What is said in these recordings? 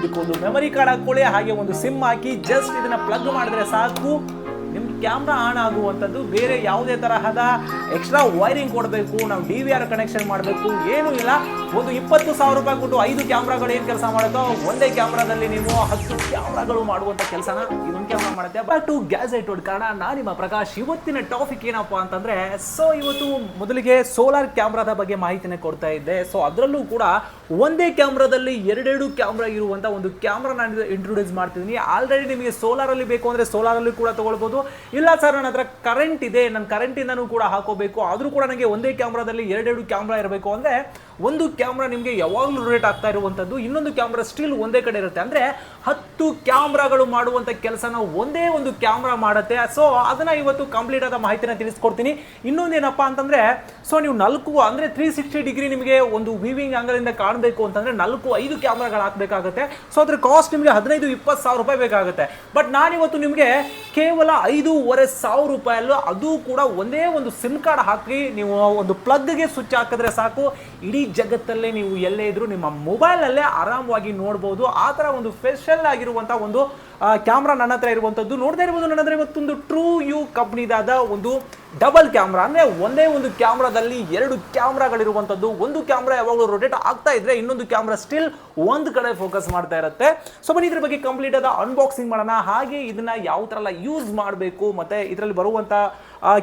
ಇದಕ್ಕೊಂದು memory card ಹಾಕೊಳ್ಳಿ ಹಾಗೆ ಒಂದು ಸಿಮ್ ಹಾಕಿ ಜಸ್ಟ್ ಇದನ್ನ ಪ್ಲಗ್ ಮಾಡಿದ್ರೆ ಸಾಕು. ನಿಮ್ ಕ್ಯಾಮ್ರಾ ಆನ್ ಆಗುವಂಥದ್ದು ಬೇರೆ ಯಾವುದೇ ತರಹದ ಎಕ್ಸ್ಟ್ರಾ ವೈರಿಂಗ್ ಕೊಡಬೇಕು, ನಾವು ಡಿ ವಿ ಆರ್ ಕನೆಕ್ಷನ್ ಮಾಡಬೇಕು, ಏನೂ ಇಲ್ಲ. ಒಂದು ಇಪ್ಪತ್ತು ಸಾವಿರ ರೂಪಾಯಿ ಕೊಟ್ಟು ಐದು ಕ್ಯಾಮ್ರಾಗಳು ಏನು ಕೆಲಸ ಮಾಡುತ್ತೋ, ಒಂದೇ ಕ್ಯಾಮ್ರಾದಲ್ಲಿ ನೀವು ಹತ್ತು ಕ್ಯಾಮ್ರಾಗಳು ಮಾಡುವಂಥ ಕೆಲಸನ ಇದೊಂದು ಕ್ಯಾಮ್ರಾ ಮಾಡುತ್ತೆ. ಬಟ್ ಟು ಒಡ್ ಕಾರಣ ನಾನು ನಿಮ್ಮ ಪ್ರಕಾಶ್, ಇವತ್ತಿನ ಟಾಪಿಕ್ ಏನಪ್ಪ ಅಂತಂದರೆ ಸೊ ಇವತ್ತು ಮೊದಲಿಗೆ ಸೋಲಾರ್ ಕ್ಯಾಮ್ರಾದ ಬಗ್ಗೆ ಮಾಹಿತಿನೇ ಕೊಡ್ತಾ ಇದ್ದೆ. ಸೊ ಅದರಲ್ಲೂ ಕೂಡ ಒಂದೇ ಕ್ಯಾಮ್ರಾದಲ್ಲಿ ಎರಡೆರಡು ಕ್ಯಾಮ್ರಾ ಇರುವಂಥ ಒಂದು ಕ್ಯಾಮ್ರಾ ನಾನು ಇಂಟ್ರೊಡ್ಯೂಸ್ ಮಾಡ್ತಿದ್ದೀನಿ. ಆಲ್ರೆಡಿ ನಿಮಗೆ ಸೋಲಾರಲ್ಲಿ ಬೇಕು ಅಂದರೆ ಸೋಲಾರಲ್ಲಿ ಕೂಡ ತಗೊಳ್ಬೋದು ಇಲ್ಲ ಸರ್, ನನ್ನ ಹತ್ರ ಕರೆಂಟ್ ಇದೆ ನನ್ನ ಕರೆಂಟಿಂದನೂ ಕೂಡ ಹಾಕೋಬೇಕು. ಆದರೂ ಕೂಡ ನನಗೆ ಒಂದೇ ಕ್ಯಾಮ್ರಾದಲ್ಲಿ ಎರಡೆರಡು ಕ್ಯಾಮ್ರಾ ಇರಬೇಕು ಅಂದ್ರೆ ಒಂದು ಕ್ಯಾಮ್ರಾ ನಿಮಗೆ ಯಾವಾಗಲೂ ರೇಟ್ ಆಗ್ತಾ ಇರುವಂಥದ್ದು ಇನ್ನೊಂದು ಕ್ಯಾಮ್ರಾ ಸ್ಟಿಲ್ ಒಂದೇ ಕಡೆ ಇರುತ್ತೆ. ಅಂದರೆ ಹತ್ತು ಕ್ಯಾಮ್ರಾಗಳು ಮಾಡುವಂಥ ಕೆಲಸನ ಒಂದೇ ಒಂದು ಕ್ಯಾಮ್ರಾ ಮಾಡುತ್ತೆ. ಸೊ ಅದನ್ನು ಇವತ್ತು ಕಂಪ್ಲೀಟ್ ಆದ ಮಾಹಿತಿನ ತಿಳಿಸ್ಕೊಡ್ತೀನಿ. ಇನ್ನೊಂದು ಅಂತಂದರೆ ಅಂತಂದ್ರೆ ಸೊ ನೀವು ನಾಲ್ಕು, ಅಂದರೆ ತ್ರೀ ಸಿಕ್ಸ್ಟಿ ಡಿಗ್ರಿ ನಿಮಗೆ ಒಂದು ವಿವಿಂಗ್ ಆ್ಯಂಗಲಿಂದ ಕಾಣಬೇಕು ಅಂತಂದರೆ ನಾಲ್ಕು, ಐದು ಕ್ಯಾಮ್ರಾಗಳು ಹಾಕಬೇಕಾಗುತ್ತೆ. ಸೊ ಅದ್ರ ಕಾಸ್ಟ್ ನಿಮಗೆ ಹದಿನೈದು, ಇಪ್ಪತ್ತು ಸಾವಿರ ರೂಪಾಯಿ ಬೇಕಾಗುತ್ತೆ. ಬಟ್ ನಾನಿವತ್ತು ನಿಮಗೆ ಕೇವಲ ಐದೂವರೆ ಸಾವಿರ ರೂಪಾಯಲ್ಲೂ ಅದು ಕೂಡ ಒಂದೇ ಒಂದು ಸಿಮ್ ಕಾರ್ಡ್ ಹಾಕಿ ನೀವು ಒಂದು ಪ್ಲಗ್ಗೆ ಸ್ವಿಚ್ ಹಾಕಿದ್ರೆ ಸಾಕು. ಇಡೀ ಜಗತ್ತಲ್ಲೇ ನೀವು ಎಲ್ಲೇ ಇದ್ದರೂ ನಿಮ್ಮ ಮೊಬೈಲಲ್ಲೇ ಆರಾಮವಾಗಿ ನೋಡ್ಬೋದು. ಆ ಥರ ಒಂದು ಸ್ಪೆಷಲ್ ಆಗಿರುವಂಥ ಒಂದು ಕ್ಯಾಮ್ರಾ ನನ್ನ ಹತ್ರ ಇರುವಂಥದ್ದು. ನೋಡ್ತಾ ಇರ್ಬೋದು ನನ್ನ ಹತ್ರ ಇವತ್ತೊಂದು ಟ್ರೂ ಯು ಕಂಪ್ನಿದಾದ ಒಂದು ಡಬಲ್ ಕ್ಯಾಮ್ರಾ ಅಂದರೆ ಒಂದೇ ಒಂದು ಕ್ಯಾಮ್ರಾದಲ್ಲಿ ಎರಡು ಕ್ಯಾಮ್ರಾಗಳಿರುವಂಥದ್ದು. ಒಂದು ಕ್ಯಾಮ್ರಾ ಯಾವಾಗಲೂ ರೊಟೇಟ್ ಆಗ್ತಾ ಇದ್ರೆ ಇನ್ನೊಂದು ಕ್ಯಾಮ್ರಾ ಸ್ಟಿಲ್ ಒಂದು ಕಡೆ ಫೋಕಸ್ ಮಾಡ್ತಾ ಇರುತ್ತೆ. ಸೊ ಬನ್ನಿ ಇದ್ರ ಬಗ್ಗೆ ಕಂಪ್ಲೀಟ್ ಆದ ಅನ್ಬಾಕ್ಸಿಂಗ್ ಮಾಡೋಣ. ಹಾಗೆ ಇದನ್ನ ಯಾವ ಥರ ಎಲ್ಲ ಯೂಸ್ ಮಾಡಬೇಕು, ಮತ್ತೆ ಇದರಲ್ಲಿ ಬರುವಂಥ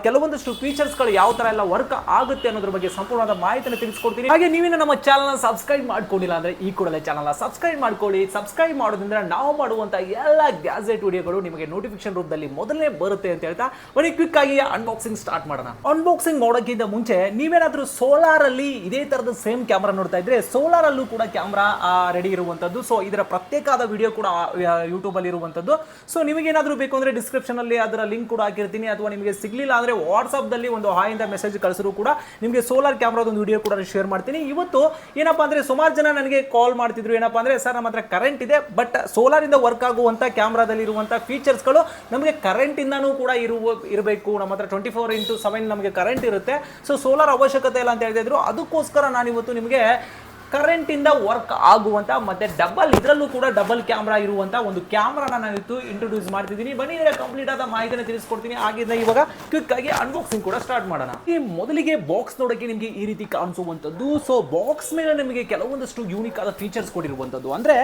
ಕೆಲವೊಂದಷ್ಟು ಫೀಚರ್ಸ್ಗಳು ಯಾವ ಥರ ಎಲ್ಲ ವರ್ಕ್ ಆಗುತ್ತೆ ಅನ್ನೋದ್ರ ಬಗ್ಗೆ ಸಂಪೂರ್ಣವಾದ ಮಾಹಿತಿಯನ್ನು ತಿಳಿಸ್ಕೊಡ್ತೀನಿ. ಹಾಗೆ ನೀವೇನು ನಮ್ಮ ಚಾನಲ್ನ ಸಬ್ಸ್ಕ್ರೈಬ್ ಮಾಡ್ಕೊಂಡಿಲ್ಲ ಅಂದ್ರೆ ಈ ಕೂಡಲೇ ಚಾನಲ್ನ ಸಬ್ಸ್ಕ್ರೈಬ್ ಮಾಡ್ಕೊಳ್ಳಿ. ಸಬ್ಸ್ಕ್ರೈಬ್ ಮಾಡೋದ್ರಿಂದ ನಾವು ಮಾಡುವಂಥ ಎಲ್ಲ ಗ್ಯಾಜೆಟ್ ವಿಡಿಯೋಗಳು ನಿಮಗೆ ನೋಟಿಫಿಕೇಶನ್ ರೂಪದಲ್ಲಿ ಮೊದಲನೇ ಬರುತ್ತೆ ಅಂತ ಹೇಳ್ತಾ, ಬನ್ನಿ ಕ್ವಿಕ್ ಆಗಿ ಅನ್ಬಾಕ್ಸಿಂಗ್ ಸ್ಟಾರ್ಟ್ ಮಾಡೋಣ. ಅನ್ಬಾಕ್ಸಿಂಗ್ ನೋಡೋಕ್ಕಿಂತ ಮುಂಚೆ ನೀವೇನಾದ್ರೂ ಸೋಲಾರ್ ಅಲ್ಲಿ ಇದೇ ತರದ ಸೇಮ್ ಕ್ಯಾಮ್ರಾ ನೋಡ್ತಾ ಇದ್ರೆ ಸೋಲಾರ್ ಅಲ್ಲೂ ಕೂಡ ಕ್ಯಾಮ್ರಾ ರೆಡಿ ಇರುವಂತದ್ದು. ಸೊ ಇದರ ಪ್ರತ್ಯೇಕವಾದ ವಿಡಿಯೋ ಕೂಡ ಯೂಟ್ಯೂಬಲ್ಲಿ ಅಲ್ಲಿ ಇರುವಂತದ್ದು. ಸೊ ನಿಮಗೇನಾದ್ರೂ ಬೇಕು ಅಂದರೆ ಡಿಸ್ಕ್ರಿಪ್ಷನ್ ಅಲ್ಲಿ ಅದರ ಲಿಂಕ್ ಕೂಡ ಹಾಕಿರ್ತೀನಿ. ಅಥವಾ ನಿಮಗೆ ಸಿಗ್ಲಿಲ್ಲ ಅಂದ್ರೆ ವಾಟ್ಸ್ಆಪ್ ದಲ್ಲಿ ಒಂದು ಹಾಯಿಂದ ಮೆಸೇಜ್ ಕಳಿಸಿದ್ರು ಕೂಡ ನಿಮಗೆ ಸೋಲಾರ್ ಕ್ಯಾಮ್ರಾದ ಒಂದು ವಿಡಿಯೋ ಕೂಡ ಶೇರ್ ಮಾಡ್ತೀನಿ. ಇವತ್ತು ಏನಪ್ಪಾ ಅಂದರೆ ಸುಮಾರು ಜನ ನನಗೆ ಕಾಲ್ ಮಾಡ್ತಿದ್ರು. ಏನಪ್ಪ ಅಂದರೆ, ಸರ್ ನಮ್ಮ ಹತ್ರ ಕರೆಂಟ್ ಇದೆ ಬಟ್ ಸೋಲಾರ್ ಇಂದ ವರ್ಕ್ ಆಗುವಂತ ಕ್ಯಾಮ್ರಾದಲ್ಲಿ ಇರುವಂತ ಫೀಚರ್ಸ್ಗಳು ನಮಗೆ ಕರೆಂಟ್ ಇಂದಾನೂ ಕೂಡ ಇರುವ, ಇರಬೇಕು. ನಮ್ಮ ಹತ್ರ ಟ್ವೆಂಟಿ ಫೋರ್ ಇಂಟು ಸೆವೆನ್ ನಮಗೆ ಕರೆಂಟ್ ಇರುತ್ತೆ. ಸೊ ಸೋಲಾರ್ ಅವಶ್ಯಕತೆ ಇಲ್ಲ ಅಂತ ಹೇಳ್ತಿದ್ರು ಅದಕ್ಕೋಸ್ಕರ ನಾನು ಇವತ್ತು ನಿಮಗೆ ಕರೆಂಟ್ ಇಂದ ವರ್ಕ್ ಆಗುವಂತ ಮತ್ತೆ ಡಬಲ್ ಇದರಲ್ಲೂ ಕೂಡ ಡಬಲ್ ಕ್ಯಾಮ್ರಾ ಇರುವಂತ ಒಂದು ಕ್ಯಾಮ್ರಾನ ನಾನು ಇವತ್ತು ಇಂಟ್ರೊಡ್ಯೂಸ್ ಮಾಡ್ತಿದ್ದೀನಿ. ಬನ್ನಿ, ಇದರ ಕಂಪ್ಲೀಟ್ ಆದ ಮಾಹಿತಿನ ತಿಳಿಸ್ಕೊಡ್ತೀನಿ. ಆಗಿದ್ದ ಇವಾಗ ಕ್ವಿಕ್ ಆಗಿ ಅನ್ಬಾಕ್ಸಿಂಗ್ ಕೂಡ ಸ್ಟಾರ್ಟ್ ಮಾಡೋಣ. ಈ ಮೊದಲಿಗೆ ಬಾಕ್ಸ್ ನೋಡೋಕೆ ನಿಮಗೆ ಈ ರೀತಿ ಕಾಣಿಸುವಂತದ್ದು ಸೊ ಬಾಕ್ಸ್ ಮೇಲೆ ನಿಮಗೆ ಕೆಲವೊಂದಷ್ಟು ಯೂನಿಕ್ ಆದ ಫೀಚರ್ಸ್ ಕೊಟ್ಟಿರುವಂತದ್ದು ಅಂದ್ರೆ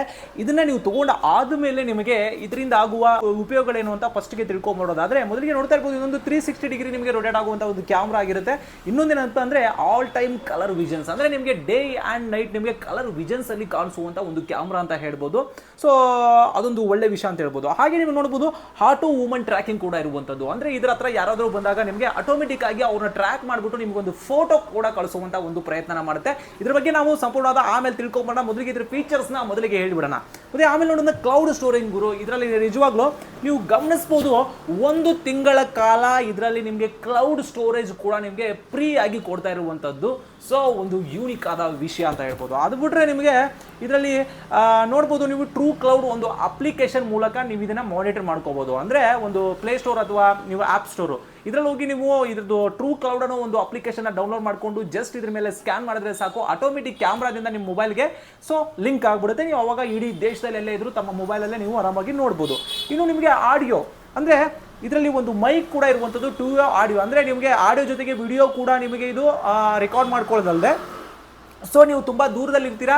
ಇದನ್ನ ನೀವು ತಗೊಂಡ ಆದಮೇಲೆ ನಿಮಗೆ ಇದರಿಂದ ಆಗುವ ಉಪಯೋಗಗಳೇನು ಅಂತ ಫಸ್ಟ್ಗೆ ತಿಳ್ಕೊಂಬೋದಾದ್ರೆ ಮೊದಲಿಗೆ ನೋಡ್ತಾ ಇರ್ಬೋದು ಇದೊಂದು ತ್ರೀ ಸಿಕ್ಸ್ಟಿ ಡಿಗ್ರಿ ನಿಮಗೆ ರೊಟೇಟ್ ಆಗುವಂತ ಒಂದು ಕ್ಯಾಮ್ರಾ ಆಗಿರುತ್ತೆ. ಇನ್ನೊಂದೇನಂತ ಅಂದ್ರೆ ಆಲ್ ಟೈಮ್ ಕಲರ್ ವಿಷನ್ಸ್ ಅಂದ್ರೆ ನಿಮಗೆ ಡೇ ಆ್ಯಂಡ್ ನೈಟ್ ನಿಮಗೆ ಕಲರ್ ವಿಜನ್ಸ್ ಅಲ್ಲಿ ಕಾಣಿಸುವಂತ ಒಂದು ಕ್ಯಾಮ್ರಾ ಅಂತ ಹೇಳ್ಬೋದು. ಸೊ ಅದೊಂದು ಒಳ್ಳೆ ವಿಷಯ ಅಂತ ಹೇಳ್ಬೋದು. ಹಾಗೆ ನೀವು ನೋಡ್ಬೋದು ಹಾಟು ವುಮನ್ ಟ್ರ್ಯಾಕಿಂಗ್ ಕೂಡ ಇರುವಂತದ್ದು. ಅಂದ್ರೆ ಇದರ ಹತ್ರ ಯಾರಾದರೂ ಬಂದಾಗ ನಿಮಗೆ ಆಟೋಮೆಟಿಕ್ ಆಗಿ ಅವ್ರನ್ನ ಟ್ರ್ಯಾಕ್ ಮಾಡಿಬಿಟ್ಟು ನಿಮ್ಗೊಂದು ಫೋಟೋ ಕೂಡ ಕಳಿಸುವಂತ ಒಂದು ಪ್ರಯತ್ನ ಮಾಡುತ್ತೆ. ಇದ್ರ ಬಗ್ಗೆ ನಾವು ಸಂಪೂರ್ಣವಾದ ಆಮೇಲೆ ತಿಳ್ಕೊಂಬೋಣ ಮೊದಲಿಗೆ ಇದ್ರ ಫೀಚರ್ಸ್ನ ಮೊದಲಿಗೆ ಹೇಳ್ಬಿಡೋಣ. ಮತ್ತೆ ಆಮೇಲೆ ನೋಡೋಣ ಕ್ಲೌಡ್ ಸ್ಟೋರೇಜ್ ಗುರು. ಇದರಲ್ಲಿ ನಿಜವಾಗ್ಲೂ ನೀವು ಗಮನಿಸಬಹುದು ಒಂದು ತಿಂಗಳ ಕಾಲ ಇದರಲ್ಲಿ ನಿಮಗೆ ಕ್ಲೌಡ್ ಸ್ಟೋರೇಜ್ ಕೂಡ ನಿಮಗೆ ಫ್ರೀ ಆಗಿ ಕೊಡ್ತಾ ಇರುವಂತದ್ದು. ಸೊ ಒಂದು ಯೂನಿಕ್ ಆದ ವಿಷಯ ಅಂತ ಹೇಳ್ಬೋದು. ಅದು ಬಿಟ್ಟರೆ ನಿಮಗೆ ಇದರಲ್ಲಿ ನೋಡ್ಬೋದು ನೀವು ಟ್ರೂ ಕ್ಲೌಡ್ ಒಂದು ಅಪ್ಲಿಕೇಶನ್ ಮೂಲಕ ನೀವು ಇದನ್ನು ಮಾನಿಟರ್ ಮಾಡ್ಕೋಬೋದು. ಅಂದರೆ ಒಂದು ಪ್ಲೇ ಸ್ಟೋರ್ ಅಥವಾ ನೀವು ಆ್ಯಪ್ ಸ್ಟೋರು ಇದರಲ್ಲಿ ಹೋಗಿ ನೀವು ಇದ್ರದ್ದು ಟ್ರೂ ಕ್ಲೌಡ್ ಅನ್ನೋ ಒಂದು ಅಪ್ಲಿಕೇಶನ್ನ ಡೌನ್ಲೋಡ್ ಮಾಡಿಕೊಂಡು ಜಸ್ಟ್ ಇದ್ರ ಮೇಲೆ ಸ್ಕ್ಯಾನ್ ಮಾಡಿದ್ರೆ ಸಾಕು. ಆಟೋಮೆಟಿಕ್ ಕ್ಯಾಮ್ರಾದಿಂದ ನಿಮ್ಮ ಮೊಬೈಲ್ಗೆ ಸೊ ಲಿಂಕ್ ಆಗಿಬಿಡುತ್ತೆ. ನೀವು ಅವಾಗ ಇಡೀ ದೇಶದಲ್ಲಿ ಎಲ್ಲೇ ಇದ್ರು ತಮ್ಮ ಮೊಬೈಲಲ್ಲೇ ನೀವು ಆರಾಮಾಗಿ ನೋಡ್ಬೋದು. ಇನ್ನು ನಿಮಗೆ ಆಡಿಯೋ ಅಂದ್ರೆ ಇದರಲ್ಲಿ ಒಂದು ಮೈಕ್ ಕೂಡ ಇರುವಂಥದ್ದು ಟೂ ಆಡಿಯೋ ಅಂದರೆ ನಿಮಗೆ ಆಡಿಯೋ ಜೊತೆಗೆ ವಿಡಿಯೋ ಕೂಡ ನಿಮಗೆ ಇದು ರೆಕಾರ್ಡ್ ಮಾಡ್ಕೊಳ್ಳೋದಲ್ಲದೆ ಸೊ ನೀವು ತುಂಬ ದೂರದಲ್ಲಿ ಇರ್ತೀರಾ?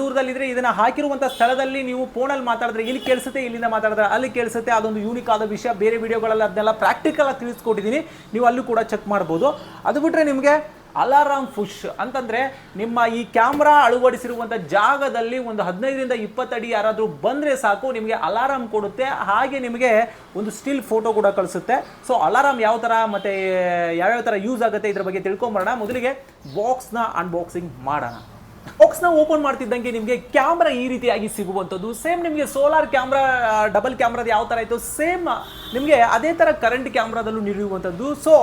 ದೂರದಲ್ಲಿದ್ದರೆ ಇದನ್ನು ಹಾಕಿರುವಂಥ ಸ್ಥಳದಲ್ಲಿ ನೀವು ಫೋನಲ್ಲಿ ಮಾತಾಡಿದ್ರೆ ಇಲ್ಲಿ ಕೇಳಿಸುತ್ತೆ, ಇಲ್ಲಿಂದ ಮಾತಾಡಿದ್ರೆ ಅಲ್ಲಿ ಕೇಳಿಸುತ್ತೆ. ಅದೊಂದು ಯೂನಿಕ್ ಆದ ವಿಷಯ. ಬೇರೆ ವಿಡಿಯೋಗಳಲ್ಲಿ ಅದನ್ನೆಲ್ಲ ಪ್ರಾಕ್ಟಿಕಲ್ ಆಗಿ ತಿಳಿಸ್ಕೊಟ್ಟಿದ್ದೀನಿ. ನೀವು ಅಲ್ಲೂ ಕೂಡ ಚೆಕ್ ಮಾಡ್ಬೋದು. ಅದು ಬಿಟ್ಟರೆ ನಿಮಗೆ ಅಲಾರಾಮ್ ಫುಶ್ ಅಂತಂದ್ರೆ ನಿಮ್ಮ ಈ ಕ್ಯಾಮ್ರಾ ಅಳವಡಿಸಿರುವಂಥ ಜಾಗದಲ್ಲಿ ಒಂದು ಹದಿನೈದರಿಂದ ಇಪ್ಪತ್ತಡಿ ಯಾರಾದರೂ ಬಂದ್ರೆ ಸಾಕು, ನಿಮಗೆ ಅಲಾರಾಮ್ ಕೊಡುತ್ತೆ, ಹಾಗೆ ನಿಮಗೆ ಒಂದು ಸ್ಟಿಲ್ ಫೋಟೋ ಕೂಡ ಕಳಿಸುತ್ತೆ. ಸೊ ಅಲಾರಾಮ್ ಯಾವ ತರ ಮತ್ತೆ ಯಾವ್ಯಾವ ತರ ಯೂಸ್ ಆಗುತ್ತೆ ಇದ್ರ ಬಗ್ಗೆ ತಿಳ್ಕೊಂಬರೋಣ. ಮೊದಲಿಗೆ ಬಾಕ್ಸ್ನ ಅನ್ಬಾಕ್ಸಿಂಗ್ ಮಾಡೋಣ. ಬಾಕ್ಸ್ನ ಓಪನ್ ಮಾಡ್ತಿದ್ದಂಗೆ ನಿಮಗೆ ಕ್ಯಾಮ್ರಾ ಈ ರೀತಿಯಾಗಿ ಸಿಗುವಂಥದ್ದು. ಸೇಮ್ ನಿಮಗೆ ಸೋಲಾರ್ ಕ್ಯಾಮ್ರಾ ಡಬಲ್ ಕ್ಯಾಮ್ರಾದ ಯಾವ ಥರ ಇತ್ತು ಸೇಮ್ ನಿಮಗೆ ಅದೇ ಥರ ಕರೆಂಟ್ ಕ್ಯಾಮ್ರಾದಲ್ಲೂ ನೀಡುವಂಥದ್ದು ಸೊ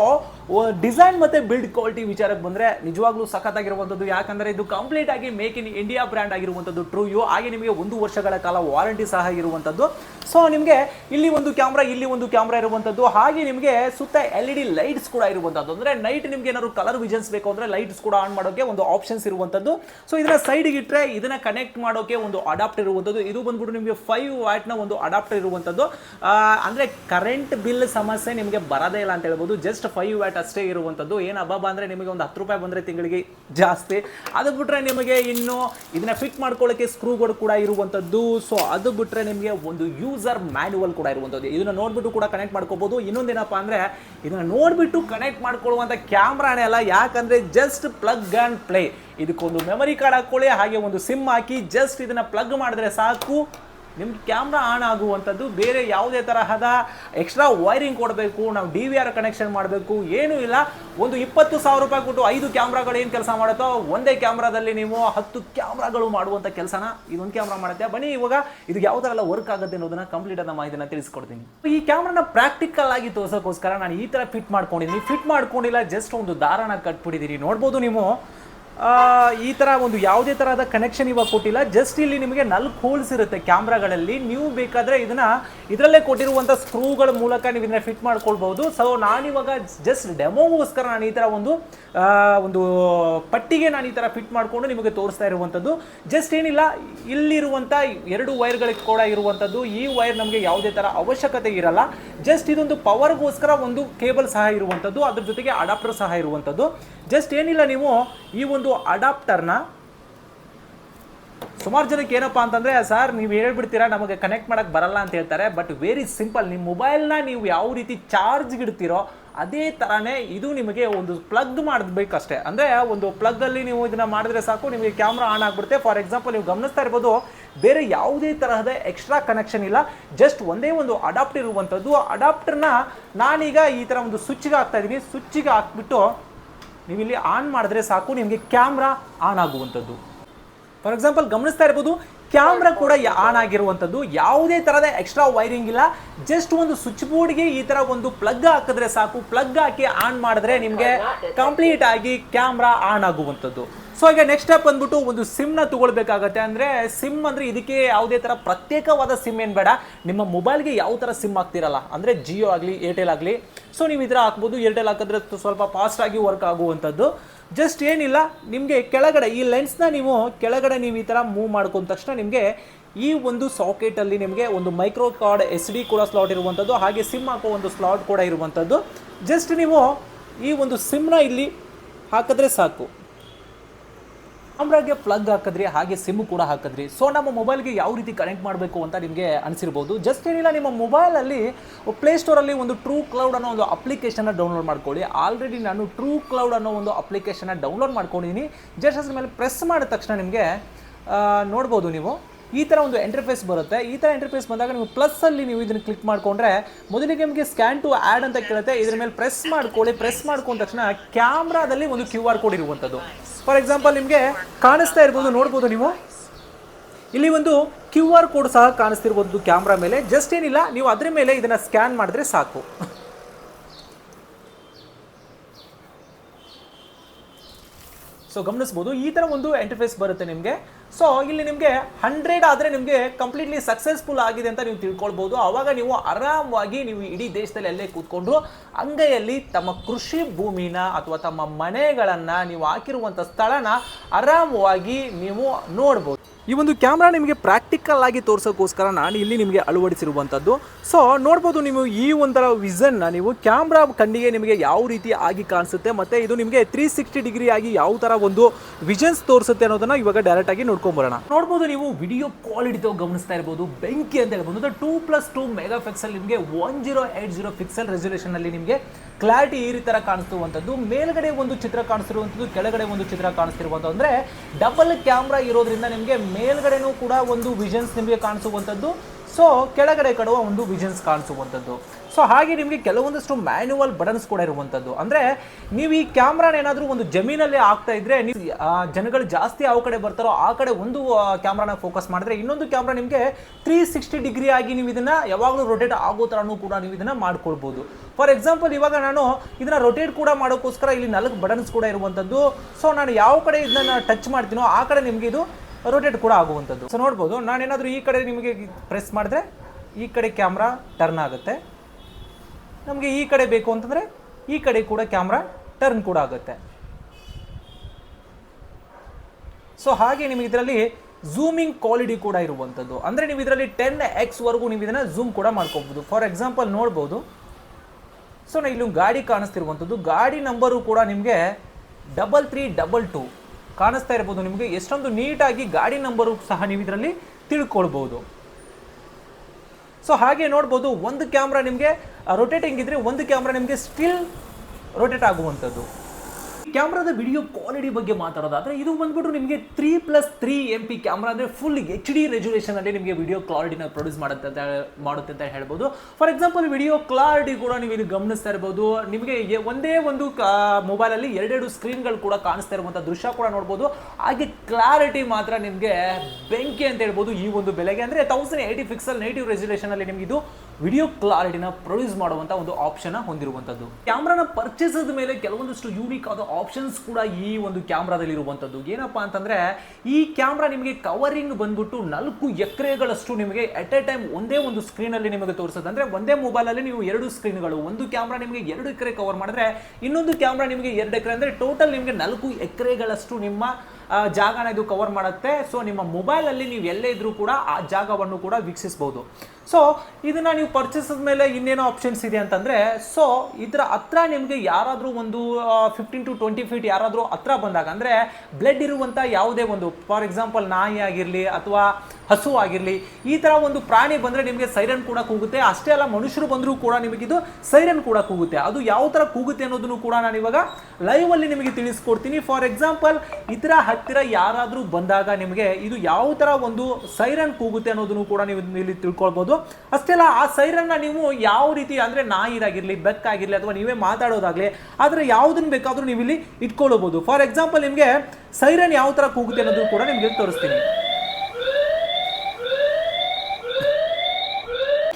ಡಿಸೈನ್ ಮತ್ತೆ ಬಿಲ್ಡ್ ಕ್ವಾಲಿಟಿ ವಿಚಾರಕ್ಕೆ ಬಂದ್ರೆ ನಿಜವಾಗ್ಲೂ ಸಖತ್ತಾಗಿರುವಂಥದ್ದು. ಯಾಕಂದ್ರೆ ಇದು ಕಂಪ್ಲೀಟ್ ಆಗಿ ಮೇಕ್ ಇನ್ ಇಂಡಿಯಾ ಬ್ರ್ಯಾಂಡ್ ಆಗಿರುವಂಥದ್ದು. ಟ್ರೂ ಯು ಹಾಗೆ ನಿಮಗೆ ಒಂದು ವರ್ಷಗಳ ಕಾಲ ವಾರಂಟಿ ಸಹ ಇರುವಂತದ್ದು ಸೊ ನಿಮಗೆ ಇಲ್ಲಿ ಒಂದು ಕ್ಯಾಮ್ರಾ ಇಲ್ಲಿ ಒಂದು ಕ್ಯಾಮ್ರಾ ಇರುವಂಥದ್ದು. ಹಾಗೆ ನಿಮಗೆ ಸುತ್ತ ಎಲ್ ಇ ಡಿ ಲೈಟ್ಸ್ ಕೂಡ ಇರುವಂಥದ್ದು. ಅಂದ್ರೆ ನೈಟ್ ನಿಮ್ಗೆ ಏನಾದ್ರು ಕಲರ್ ವಿಜನ್ಸ್ ಬೇಕು ಅಂದ್ರೆ ಲೈಟ್ಸ್ ಕೂಡ ಆನ್ ಮಾಡೋಕೆ ಒಂದು ಆಪ್ಷನ್ಸ್ ಇರುವಂಥದ್ದು. ಸೊ ಇದರ ಸೈಡ್ಗೆ ಇಟ್ಟರೆ ಇದನ್ನ ಕನೆಕ್ಟ್ ಮಾಡೋಕೆ ಒಂದು ಅಡಾಪ್ಟರ್ ಇರುವಂಥದ್ದು. ಇದು ಬಂದ್ಬಿಟ್ಟು ನಿಮಗೆ ಫೈವ್ನ ಒಂದು ಅಡಾಪ್ಟರ್ ಇರುವಂಥದ್ದು. ಆ, ಅಂದ್ರೆ ಕರೆಂಟ್ ಬಿಲ್ ಸಮಸ್ಯೆ ನಿಮಗೆ ಬರದೇ ಇಲ್ಲ ಅಂತ ಹೇಳ್ಬೋದು. ಜಸ್ಟ್ ಫೈವ್ ವ್ಯಾಟ್ ಅಷ್ಟೇ ಇರುವಂಥದ್ದು ಏನು ಹಬ್ಬ ಅಂದರೆ ನಿಮಗೆ ಒಂದು ಹತ್ತು ರೂಪಾಯಿ ಬಂದರೆ ತಿಂಗಳಿಗೆ ಜಾಸ್ತಿ. ಅದು ಬಿಟ್ಟರೆ ನಿಮಗೆ ಇನ್ನು ಇದನ್ನ ಫಿಟ್ ಮಾಡ್ಕೊಳ್ಳೋಕ್ಕೆ ಸ್ಕ್ರೂಗಳು ಕೂಡ ಇರುವಂಥದ್ದು ಸೊ ಅದು ಬಿಟ್ಟರೆ ನಿಮಗೆ ಒಂದು ಯೂಸರ್ ಮ್ಯಾನ್ಯುವಲ್ ಕೂಡ ಇರುವಂಥದ್ದು ಇದನ್ನು ನೋಡಿಬಿಟ್ಟು ಕೂಡ ಕನೆಕ್ಟ್ ಮಾಡ್ಕೋಬೋದು. ಇನ್ನೊಂದೇನಪ್ಪ ಅಂದರೆ, ಇದನ್ನು ನೋಡಿಬಿಟ್ಟು ಕನೆಕ್ಟ್ ಮಾಡ್ಕೊಳ್ಳುವಂಥ ಕ್ಯಾಮ್ರಾನೇ ಅಲ್ಲ. ಯಾಕಂದರೆ ಜಸ್ಟ್ ಪ್ಲಗ್ ಆ್ಯಂಡ್ ಪ್ಲೇ ಇದಕ್ಕೊಂದು ಮೆಮರಿ ಕಾರ್ಡ್ ಹಾಕ್ಕೊಳ್ಳಿ ಹಾಗೆ ಒಂದು ಸಿಮ್ ಹಾಕಿ ಜಸ್ಟ್ ಇದನ್ನು ಪ್ಲಗ್ ಮಾಡಿದ್ರೆ ಸಾಕು. ನಿಮ್ಮ ಕ್ಯಾಮ್ರಾ ಆನ್ ಆಗುವಂಥದ್ದು, ಬೇರೆ ಯಾವುದೇ ತರಹದ ಎಕ್ಸ್ಟ್ರಾ ವೈರಿಂಗ್ ಕೊಡಬೇಕು, ನಾವು ಡಿ ವಿ ಆರ್ ಕನೆಕ್ಷನ್ ಮಾಡಬೇಕು, ಏನೂ ಇಲ್ಲ. ಒಂದು ಇಪ್ಪತ್ತು ಸಾವಿರ ರೂಪಾಯಿ ಕೊಟ್ಟು ಐದು ಕ್ಯಾಮ್ರಾಗಳು ಏನು ಕೆಲಸ ಮಾಡುತ್ತೋ, ಒಂದೇ ಕ್ಯಾಮ್ರಾದಲ್ಲಿ ನೀವು ಹತ್ತು ಕ್ಯಾಮ್ರಾಗಳು ಮಾಡುವಂಥ ಕೆಲಸನ ಇದೊಂದು ಕ್ಯಾಮ್ರಾ ಮಾಡುತ್ತೆ. ಬನ್ನಿ, ಇವಾಗ ಇದು ಯಾವ ಥರ ಎಲ್ಲ ವರ್ಕ್ ಆಗುತ್ತೆ ಅನ್ನೋದನ್ನ ಕಂಪ್ಲೀಟ್ ಆದ ಮಾಹಿತಿನ ತಿಳಿಸ್ಕೊಡ್ತೀನಿ. ಈ ಕ್ಯಾಮ್ರಾನ ಪ್ರಾಕ್ಟಿಕಲ್ ಆಗಿ ತೋರಿಸೋಕ್ಕೋಸ್ಕರ ನಾನು ಈ ಥರ ಫಿಟ್ ಮಾಡ್ಕೊಂಡಿದ್ದೀನಿ. ಫಿಟ್ ಮಾಡ್ಕೊಂಡಿಲ್ಲ ಜಸ್ಟ್ ಒಂದು ದಾರನ ಕಟ್ಬಿಟ್ಟಿದ್ದೀನಿ. ನೋಡ್ಬೋದು ನೀವು. ಈ ಥರ ಒಂದು ಯಾವುದೇ ಥರದ ಕನೆಕ್ಷನ್ ಇವಾಗ ಕೊಟ್ಟಿಲ್ಲ. ಜಸ್ಟ್ ಇಲ್ಲಿ ನಿಮಗೆ ನಾಲ್ಕು ಹೋಲ್ಸ್ ಇರುತ್ತೆ ಕ್ಯಾಮ್ರಾಗಳಲ್ಲಿ ನೀವು ಬೇಕಾದರೆ ಇದನ್ನ ಇದರಲ್ಲೇ ಕೊಟ್ಟಿರುವಂಥ ಸ್ಕ್ರೂಗಳ ಮೂಲಕ ನೀವು ಇದನ್ನ ಫಿಟ್ ಮಾಡ್ಕೊಳ್ಬಹುದು. ಸೊ ನಾನಿವಾಗ ಜಸ್ಟ್ ಡೆಮೋಗೋಸ್ಕರ ನಾನು ಈ ಥರ ಒಂದು ಒಂದು ಪಟ್ಟಿಗೆ ನಾನು ಈ ಥರ ಫಿಟ್ ಮಾಡಿಕೊಂಡು ನಿಮಗೆ ತೋರಿಸ್ತಾ ಇರುವಂಥದ್ದು ಜಸ್ಟ್ ಏನಿಲ್ಲ ಇಲ್ಲಿರುವಂಥ ಎರಡು ವೈರ್ಗಳಿಗೆ ಕೂಡ ಇರುವಂಥದ್ದು ಈ ವೈರ್ ನಮಗೆ ಯಾವುದೇ ಥರ ಅವಶ್ಯಕತೆ ಇರಲ್ಲ. ಜಸ್ಟ್ ಇದೊಂದು ಪವರ್ಗೋಸ್ಕರ ಒಂದು ಕೇಬಲ್ ಸಹ ಇರುವಂಥದ್ದು ಅದ್ರ ಜೊತೆಗೆ ಅಡಾಪ್ಟರ್ ಸಹ ಇರುವಂಥದ್ದು ಜಸ್ಟ್ ಏನಿಲ್ಲ ನೀವು ಈ ಒಂದು ಅಡಾಪ್ಟರ್ನ ಸುಮಾರು ಜನಕ್ಕೆ ಏನಪ್ಪ ಅಂತಂದ್ರೆ, ಸರ್, ನೀವು ಹೇಳ್ಬಿಡ್ತೀರಾ, ನಮಗೆ ಕನೆಕ್ಟ್ ಮಾಡೋಕೆ ಬರಲ್ಲ ಅಂತ ಹೇಳ್ತಾರೆ ಬಟ್ ವೆರಿ ಸಿಂಪಲ್ ನಿಮ್ಮ ಮೊಬೈಲ್ನ ನೀವು ಯಾವ ರೀತಿ ಚಾರ್ಜ್ ಇಡ್ತೀರೋ, ಅದೇ ಥರನೇ ಇದು ನಿಮಗೆ ಒಂದು ಪ್ಲಗ್ ಮಾಡಬೇಕಷ್ಟೇ ಅಂದರೆ, ಒಂದು ಪ್ಲಗ್ಗಲ್ಲಿ ನೀವು ಇದನ್ನ ಮಾಡಿದ್ರೆ ಸಾಕು, ನಿಮಗೆ ಕ್ಯಾಮ್ರಾ ಆನ್ ಆಗಿಬಿಡುತ್ತೆ. ಫಾರ್ ಎಕ್ಸಾಂಪಲ್ ನೀವು ಗಮನಿಸ್ತಾ ಇರ್ಬೋದು, ಬೇರೆ ಯಾವುದೇ ತರಹದ ಎಕ್ಸ್ಟ್ರಾ ಕನೆಕ್ಷನ್ ಇಲ್ಲ. ಜಸ್ಟ್ ಒಂದೇ ಒಂದು ಅಡಾಪ್ಟರ್ ಇರುವಂಥದ್ದು ಅಡಾಪ್ಟರ್ನ ನಾನೀಗ ಈ ಥರ ಒಂದು ಸ್ವಿಚ್ಗೆ ಹಾಕ್ತಾ ಇದ್ದೀನಿ ಸ್ವಿಚ್ಗೆ ಹಾಕ್ಬಿಟ್ಟು ನೀವು ಇಲ್ಲಿ ಆನ್ ಮಾಡಿದ್ರೆ ಸಾಕು, ನಿಮಗೆ ಕ್ಯಾಮ್ರಾ ಆನ್ ಆಗುವಂಥದ್ದು ಫಾರ್ ಎಕ್ಸಾಂಪಲ್ ಗಮನಿಸ್ತಾ ಇರ್ಬೋದು ಕ್ಯಾಮ್ರಾ ಕೂಡ ಆನ್ ಆಗಿರುವಂಥದ್ದು. ಯಾವುದೇ ಥರದ ಎಕ್ಸ್ಟ್ರಾ ವೈರಿಂಗ್ ಇಲ್ಲ. ಜಸ್ಟ್ ಒಂದು ಸ್ವಿಚ್ ಬೋರ್ಡ್ಗೆ ಈ ಥರ ಒಂದು ಪ್ಲಗ್ ಹಾಕಿದ್ರೆ ಸಾಕು. ಪ್ಲಗ್ ಹಾಕಿ ಆನ್ ಮಾಡಿದ್ರೆ ನಿಮಗೆ ಕಂಪ್ಲೀಟ್ ಆಗಿ ಕ್ಯಾಮ್ರಾ ಆನ್ ಆಗುವಂಥದ್ದು. ಸೊ ಹಾಗೆ ನೆಕ್ಸ್ಟ್ ಸ್ಟೆಪ್ ಬಂದ್ಬಿಟ್ಟು ಒಂದು ಸಿಮ್ನ ತಗೊಳ್ಬೇಕಾಗತ್ತೆ ಅಂದರೆ ಸಿಮ್ ಅಂದರೆ ಇದಕ್ಕೆ ಯಾವುದೇ ಥರ ಪ್ರತ್ಯೇಕವಾದ ಸಿಮ್ ಏನು ಬೇಡ. ನಿಮ್ಮ ಮೊಬೈಲ್ಗೆ ಯಾವ ಥರ ಸಿಮ್ ಹಾಕ್ತಿರಲ್ಲ. ಅಂದರೆ ಜಿಯೋ ಆಗಲಿ ಏರ್ಟೆಲ್ ಆಗಲಿ. ಸೊ ನೀವು ಇದರ ಹಾಕ್ಬೋದು. ಏರ್ಟೆಲ್ ಹಾಕಿದ್ರೆ ಸ್ವಲ್ಪ ಫಾಸ್ಟಾಗಿ ವರ್ಕ್ ಆಗುವಂಥದ್ದು. ಜಸ್ಟ್ ಏನಿಲ್ಲ, ನಿಮಗೆ ಕೆಳಗಡೆ ಈ ಲೆನ್ಸ್ನ ನೀವು ಕೆಳಗಡೆ ನೀವು ಈ ಥರ ಮೂವ್ ಮಾಡ್ಕೊಂಡ ತಕ್ಷಣ ನಿಮಗೆ ಈ ಒಂದು ಸಾಕೆಟಲ್ಲಿ ನಿಮಗೆ ಒಂದು ಮೈಕ್ರೋ ಕಾರ್ಡ್ ಎಸ್ ಡಿ ಕೂಡ ಸ್ಲಾಟ್ ಇರುವಂಥದ್ದು ಹಾಗೆ ಸಿಮ್ ಹಾಕೋ ಒಂದು ಸ್ಲಾಟ್ ಕೂಡ ಇರುವಂಥದ್ದು ಜಸ್ಟ್ ನೀವು ಈ ಒಂದು ಸಿಮ್ನ ಇಲ್ಲಿ ಹಾಕಿದ್ರೆ ಸಾಕು. ಕ್ಯಾಮ್ರಾಗೆ ಪ್ಲಗ್ ಹಾಕಿದ್ರಿ, ಹಾಗೆ ಸಿಮ್ ಕೂಡ ಹಾಕಿದ್ರಿ ಸೊ ನಮ್ಮ ಮೊಬೈಲ್ಗೆ ಯಾವ ರೀತಿ ಕನೆಕ್ಟ್ ಮಾಡಬೇಕು ಅಂತ ನಿಮಗೆ ಅನಿಸಿರ್ಬೋದು. ಜಸ್ಟ್ ಏನಿಲ್ಲ, ನಿಮ್ಮ ಮೊಬೈಲಲ್ಲಿ ಪ್ಲೇಸ್ಟೋರಲ್ಲಿ ಒಂದು ಟ್ರೂ ಕ್ಲೌಡ್ ಅನ್ನೋ ಒಂದು ಅಪ್ಲಿಕೇಶನ್ನ ಡೌನ್ಲೋಡ್ ಮಾಡ್ಕೊಳ್ಳಿ. ಆಲ್ರೆಡಿ ನಾನು ಟ್ರೂ ಕ್ಲೌಡ್ ಅನ್ನೋ ಒಂದು ಅಪ್ಲಿಕೇಶನ್ನ ಡೌನ್ಲೋಡ್ ಮಾಡ್ಕೊಂಡಿದ್ದೀನಿ ಜಸ್ಟ್ ಅದ್ರ ಮೇಲೆ ಪ್ರೆಸ್ ಮಾಡಿದ ತಕ್ಷಣ ನಿಮಗೆ ನೋಡ್ಬೋದು ನೀವು. ಈ ಥರ ಒಂದು ಎಂಟರ್ಫೇಸ್ ಬರುತ್ತೆ. ಈ ಥರ ಎಂಟರ್ಫೇಸ್ ಬಂದಾಗ ನೀವು ಪ್ಲಸ್ಸಲ್ಲಿ ನೀವು ಇದನ್ನು ಕ್ಲಿಕ್ ಮಾಡಿಕೊಂಡ್ರೆ, ಮೊದಲಿಗೆ ನಿಮಗೆ ಸ್ಕ್ಯಾನ್ ಟು ಆ್ಯಡ್ ಅಂತ ಕೇಳುತ್ತೆ. ಇದ್ರ ಮೇಲೆ ಪ್ರೆಸ್ ಮಾಡ್ಕೊಳ್ಳಿ. ಪ್ರೆಸ್ ಮಾಡ್ಕೊಂಡ ತಕ್ಷಣ ಕ್ಯಾಮ್ರಾದಲ್ಲಿ ಒಂದು ಕ್ಯೂ ಆರ್ ಕೋಡ್ ಇರುವಂಥದ್ದು. ಫಾರ್ ಎಕ್ಸಾಂಪಲ್ ನಿಮಗೆ ಕಾಣಿಸ್ತಾ ಇರ್ಬೋದು, ನೋಡ್ಬೋದು ನೀವು. ಇಲ್ಲಿ ಒಂದು ಕ್ಯೂ ಆರ್ ಕೋಡ್ ಸಹ ಕಾಣಿಸ್ತಿರ್ಬೋದು ಕ್ಯಾಮ್ರಾ ಮೇಲೆ. ಜಸ್ಟ್ ಏನಿಲ್ಲ, ನೀವು ಅದ್ರ ಮೇಲೆ ಇದನ್ನು ಸ್ಕ್ಯಾನ್ ಮಾಡಿದ್ರೆ ಸಾಕು. ಸೊ ಗಮನಿಸ್ಬೋದು ಈ ಥರ ಒಂದು ಎಂಟರ್ಫೇಸ್ ಬರುತ್ತೆ ನಿಮಗೆ. ಸೊ ಇಲ್ಲಿ ನಿಮಗೆ ಹಂಡ್ರೆಡ್ ಆದರೆ ನಿಮಗೆ ಕಂಪ್ಲೀಟ್ಲಿ ಸಕ್ಸಸ್ಫುಲ್ ಆಗಿದೆ ಅಂತ ನೀವು ತಿಳ್ಕೊಳ್ಬೋದು ಆವಾಗ ನೀವು ಆರಾಮವಾಗಿ ನೀವು ಇಡೀ ದೇಶದಲ್ಲಿ ಅಲ್ಲೇ ಕೂತ್ಕೊಂಡು ಅಂಗೈಯಲ್ಲಿ ತಮ್ಮ ಕೃಷಿ ಭೂಮಿನ ಅಥವಾ ತಮ್ಮ ಮನೆಗಳನ್ನು ನೀವು ಹಾಕಿರುವಂಥ ಸ್ಥಳನ ಆರಾಮವಾಗಿ ನೀವು ನೋಡ್ಬೋದು. ಈ ಒಂದು ಕ್ಯಾಮ್ರಾ ನಿಮಗೆ ಪ್ರಾಕ್ಟಿಕಲ್ ಆಗಿ ತೋರಿಸೋಕೋಸ್ಕರ ನಾನು ಇಲ್ಲಿ ನಿಮಗೆ ಅಳವಡಿಸಿರುವಂಥದ್ದು. ಸೊ ನೋಡ್ಬೋದು ನೀವು ಈ ಒಂಥರ ವಿಸನ್ನ ನೀವು ಕ್ಯಾಮ್ರಾ ಕಣ್ಣಿಗೆ ನಿಮಗೆ ಯಾವ ರೀತಿ ಆಗಿ ಕಾಣಿಸುತ್ತೆ ಮತ್ತೆ ಇದು ನಿಮಗೆ ತ್ರೀ ಸಿಕ್ಸ್ಟಿ ಡಿಗ್ರಿ ಆಗಿ ಯಾವ ಥರ ಒಂದು ವಿಷನ್ಸ್ ತೋರಿಸುತ್ತೆ ಅನ್ನೋದನ್ನ ಇವಾಗ ಡೈರೆಕ್ಟ್ ಆಗಿ ನೋಡ್ಕೊಂಬರೋಣ ನೋಡ್ಬೋದು ನೀವು ವಿಡಿಯೋ ಕ್ವಾಲಿಟಿ ಗಮನಿಸ್ತಾ ಇರ್ಬೋದು, ಬೆಂಕಿ ಅಂತ ಹೇಳ್ಬೋದು. Two plus two mega pixel ನಿಮಗೆ one zero eight zero pixel resolution ಅಲ್ಲಿ ನಿಮಗೆ ಕ್ಲಾರಿಟಿ ಈ ರೀತಿ ತರ ಕಾಣಿಸ್ತಿರುವಂಥದ್ದು. ಮೇಲ್ಗಡೆ ಒಂದು ಚಿತ್ರ ಕಾಣಿಸ್ತಿರುವಂಥದ್ದು, ಕೆಳಗಡೆ ಒಂದು ಚಿತ್ರ ಕಾಣಿಸ್ತಿರುವಂಥದ್ದು. ಅಂದ್ರೆ ಡಬಲ್ ಕ್ಯಾಮ್ರಾ ಇರೋದ್ರಿಂದ ನಿಮಗೆ ಮೇಲ್ಗಡೆನೂ ಕೂಡ ಒಂದು ವಿಷನ್ಸ್ ನಿಮಗೆ ಕಾಣಿಸುವಂಥದ್ದು. ಸೊ ಕೆಳಗಡೆ ಕಡುವ ಒಂದು ವಿಷನ್ಸ್ ಕಾಣಿಸುವಂಥದ್ದು. ಸೊ ಹಾಗೆ ನಿಮಗೆ ಕೆಲವೊಂದಷ್ಟು ಮ್ಯಾನ್ಯುವಲ್ ಬಟನ್ಸ್ ಕೂಡ ಇರುವಂಥದ್ದು. ಅಂದರೆ, ನೀವು ಈ ಕ್ಯಾಮ್ರಾನ ಏನಾದರೂ ಒಂದು ಜಮೀನಲ್ಲಿ ಆಗ್ತಾ ಇದ್ರೆ, ನೀವು ಜನಗಳು ಜಾಸ್ತಿ ಯಾವ ಕಡೆ ಬರ್ತಾರೋ ಆ ಕಡೆ ಒಂದು ಕ್ಯಾಮ್ರಾನ ಫೋಕಸ್ ಮಾಡಿದ್ರೆ ಇನ್ನೊಂದು ಕ್ಯಾಮ್ರಾ ನಿಮಗೆ ತ್ರೀ ಸಿಕ್ಸ್ಟಿ ಡಿಗ್ರಿ ಆಗಿ ನೀವು ಇದನ್ನು ಯಾವಾಗಲೂ ರೊಟೇಟ್ ಆಗೋ ಥರನೂ ಕೂಡ ನೀವು ಇದನ್ನು ಮಾಡ್ಕೊಳ್ಬೋದು. ಫಾರ್ ಎಕ್ಸಾಂಪಲ್ ಇವಾಗ ನಾನು ಇದನ್ನು ರೊಟೇಟ್ ಕೂಡ ಮಾಡೋಕ್ಕೋಸ್ಕರ ಇಲ್ಲಿ ನಾಲ್ಕು ಬಟನ್ಸ್ ಕೂಡ ಇರುವಂಥದ್ದು. ಸೊ ನಾನು ಯಾವ ಕಡೆ ಇದನ್ನ ಟಚ್ ಮಾಡ್ತೀನೋ ಆ ಕಡೆ ನಿಮಗೆ ಇದು ರೊಟೇಟ್ ಕೂಡ ಆಗುವಂಥದ್ದು. ಸೊ ನೋಡ್ಬೋದು, ನಾನೇನಾದರೂ ಈ ಕಡೆ ನಿಮಗೆ ಪ್ರೆಸ್ ಮಾಡಿದ್ರೆ ಈ ಕಡೆ ಕ್ಯಾಮ್ರಾ ಟರ್ನ್ ಆಗುತ್ತೆ. ನಮಗೆ ಈ ಕಡೆ ಬೇಕು ಅಂತಂದರೆ ಈ ಕಡೆ ಕೂಡ ಕ್ಯಾಮ್ರಾ ಟರ್ನ್ ಕೂಡ ಆಗುತ್ತೆ. ಸೊ ಹಾಗೆ ನಿಮಗೆ ಇದರಲ್ಲಿ ಝೂಮಿಂಗ್ ಕ್ವಾಲಿಟಿ ಕೂಡ ಇರುವಂಥದ್ದು. ಅಂದರೆ ನೀವು ಇದರಲ್ಲಿ ಟೆನ್ ಎಕ್ಸ್ವರೆಗೂ ನೀವು ಇದನ್ನು ಝೂಮ್ ಕೂಡ ಮಾಡ್ಕೋಬೋದು. ಫಾರ್ ಎಕ್ಸಾಂಪಲ್ ನೋಡ್ಬೋದು. ಸೊ ನಾ ಇಲ್ಲಿ ಗಾಡಿ ಕಾಣಿಸ್ತಿರುವಂಥದ್ದು. ಗಾಡಿ ನಂಬರು ಕೂಡ ನಿಮಗೆ ಡಬಲ್ ತ್ರೀ ಡಬಲ್ ಟು ಕಾಣಿಸ್ತಾ ಇರ್ಬೋದು ನಿಮಗೆ ಎಷ್ಟೊಂದು ನೀಟಾಗಿ ಗಾಡಿ ನಂಬರು ಸಹ ನೀವು ಇದರಲ್ಲಿ ತಿಳ್ಕೊಳ್ಬೋದು ಸೊ ಹಾಗೆ ನೋಡ್ಬೋದು, ಒಂದು ಕ್ಯಾಮ್ರಾ ನಿಮಗೆ ರೊಟೇಟಿಂಗ್ ಇದ್ರೆ ಒಂದು ಕ್ಯಾಮ್ರಾ ನಿಮಗೆ ಸ್ಟಿಲ್ ರೊಟೇಟ್ ಆಗುವಂಥದ್ದು. ಕ್ಯಾಮ್ರಾದ ವಿಡಿಯೋ ಕ್ವಾಲಿಟಿ ಬಗ್ಗೆ ಮಾತಾಡೋದಾದ್ರೆ ಇದು ಬಂದ್ಬಿಟ್ಟು ನಿಮಗೆ three plus three M P camera ಅಂದರೆ ಫುಲ್ ಎಚ್ ಡಿ ರೆಜುಲೇಷನ್ ಅಲ್ಲಿ ನಿಮಗೆ ವಿಡಿಯೋ ಕ್ಲಾರಿಟಿನ ಪ್ರೊಡ್ಯೂಸ್ ಮಾಡುತ್ತೆ ಅಂತ ಮಾಡುತ್ತೆ ಅಂತ ಹೇಳ್ಬೋದು. ಫಾರ್ ಎಕ್ಸಾಂಪಲ್ ವಿಡಿಯೋ ಕ್ಲಾರಿಟಿ ಕೂಡ ನೀವು ಇದು ಗಮನಿಸ್ತಾ ಇರ್ಬೋದು. ನಿಮಗೆ ಒಂದೇ ಒಂದು ಮೊಬೈಲಲ್ಲಿ ಎರಡೆರಡು ಸ್ಕ್ರೀನ್ಗಳು ಕೂಡ ಕಾಣಿಸ್ತಾ ಇರುವಂಥ ದೃಶ್ಯ ಕೂಡ ನೋಡ್ಬೋದು. ಹಾಗೆ ಕ್ಲಾರಿಟಿ ಮಾತ್ರ ನಿಮಗೆ ಬೆಂಕಿ ಅಂತ ಹೇಳ್ಬೋದು ಈ ಒಂದು ಬೆಲೆಗೆ. ಅಂದರೆ thousand eighty pixel native resolution ಅಲ್ಲಿ ನಿಮಗೆ ಇದು ವಿಡಿಯೋ ಕ್ಲಾರಿಟಿನ ಪ್ರೊಡ್ಯೂಸ್ ಮಾಡುವಂಥ ಒಂದು ಆಪ್ಷನ್ ಹೊಂದಿರುವಂಥದ್ದು ಕ್ಯಾಮ್ರಾನ ಪರ್ಚೇಸ್ ಮೇಲೆ ಕೆಲವೊಂದಷ್ಟು ಯೂನಿಕ್ ಆದ ಆಪ್ಷನ್ಸ್ ಕೂಡ ಈ ಒಂದು ಕ್ಯಾಮ್ರಾದಲ್ಲಿ ಇರುವಂಥದ್ದು ಏನಪ್ಪಾ ಅಂತಂದ್ರೆ, ಈ ಕ್ಯಾಮ್ರಾ ನಿಮಗೆ ಕವರಿಂಗ್ ಬಂದ್ಬಿಟ್ಟು ನಾಲ್ಕು ಎಕರೆಗಳಷ್ಟು ನಿಮಗೆ ಎಟ್ ಎ ಟೈಮ್ ಒಂದೇ ಒಂದು ಸ್ಕ್ರೀನ್ ಅಲ್ಲಿ ನಿಮಗೆ ತೋರಿಸೋದು ಅಂದರೆ ಒಂದೇ ಮೊಬೈಲ್ ಅಲ್ಲಿ ನೀವು ಎರಡು ಸ್ಕ್ರೀನ್ಗಳು ಒಂದು ಕ್ಯಾಮ್ರಾ ನಿಮಗೆ ಎರಡು ಎಕರೆ ಕವರ್ ಮಾಡಿದ್ರೆ, ಇನ್ನೊಂದು ಕ್ಯಾಮ್ರಾ ನಿಮಗೆ ಎರಡು ಎಕರೆ, ಅಂದ್ರೆ ಟೋಟಲ್ ನಿಮಗೆ ನಾಲ್ಕು ಎಕರೆಗಳಷ್ಟು ನಿಮ್ಮ ಜಾಗನ ಇದು ಕವರ್ ಮಾಡುತ್ತೆ. ಸೊ ನಿಮ್ಮ ಮೊಬೈಲ್ ಅಲ್ಲಿ ನೀವು ಎಲ್ಲೇ ಇದ್ರೂ ಕೂಡ ಆ ಜಾಗವನ್ನು ಕೂಡ ವೀಕ್ಷಿಸಬಹುದು ಸೊ ಇದನ್ನ ನೀವು ಪರ್ಚೇಸ್ ಮೇಲೆ ಇನ್ನೇನೋ ಆಪ್ಷನ್ಸ್ ಇದೆ ಅಂತಂದ್ರೆ ಸೊ ಇದರ ಹತ್ರ ನಿಮಗೆ ಯಾರಾದರೂ ಒಂದು ಫಿಫ್ಟೀನ್ ಟು ಟ್ವೆಂಟಿ ಫೀಟ್ ಯಾರಾದರೂ ಹತ್ರ ಬಂದಾಗ, ಅಂದ್ರೆ ಬ್ಲಡ್ ಇರುವಂತ ಯಾವುದೇ ಒಂದು ಫಾರ್ ಎಕ್ಸಾಂಪಲ್ ನಾಯಿ ಆಗಿರಲಿ ಅಥವಾ ಹಸು ಆಗಿರಲಿ, ಈ ತರ ಒಂದು ಪ್ರಾಣಿ ಬಂದ್ರೆ ನಿಮಗೆ ಸೈರನ್ ಕೂಡ ಕೂಗುತ್ತೆ. ಅಷ್ಟೇ ಅಲ್ಲ, ಮನುಷ್ಯರು ಬಂದರೂ ಕೂಡ ನಿಮಗೆ ಇದು ಸೈರನ್ ಕೂಡ ಕೂಗುತ್ತೆ. ಅದು ಯಾವ ತರ ಕೂಗುತ್ತೆ ಅನ್ನೋದನ್ನು ಕೂಡ ನಾನು ಇವಾಗ ಲೈವ್ ಅಲ್ಲಿ ನಿಮಗೆ ತಿಳಿಸ್ಕೊಡ್ತೀನಿ. ಫಾರ್ ಎಕ್ಸಾಂಪಲ್ ಇದರ ಹತ್ತಿರ ಯಾರಾದರೂ ಬಂದಾಗ ನಿಮಗೆ ಇದು ಯಾವ ಥರ ಒಂದು ಸೈರನ್ ಕೂಗುತ್ತೆ ಅನ್ನೋದನ್ನು ಕೂಡ ನೀವು ಇಲ್ಲಿ ತಿಳ್ಕೊಳ್ಬೋದು. ಅಷ್ಟೇ ಅಲ್ಲ ಆ ಸೈರನ್ನ ನೀವು ಯಾವ ರೀತಿ ಅಂದರೆ ನಾಯಿರಾಗಿರ್ಲಿ ಬೆಕ್ಕಾಗಿರಲಿ ಅಥವಾ ನೀವೇ ಮಾತಾಡೋದಾಗಲಿ, ಆದರೆ ಯಾವುದನ್ನ ಬೇಕಾದರೂ ನೀವು ಇಲ್ಲಿ ಇಟ್ಕೊಳ್ಳಬಹುದು ಫಾರ್ ಎಕ್ಸಾಂಪಲ್ ನಿಮಗೆ ಸೈರನ್ ಯಾವ ಥರ ಕೂಗುತ್ತೆ ಅನ್ನೋದನ್ನು ಕೂಡ ನಿಮಗೆ ತೋರಿಸ್ತೀನಿ.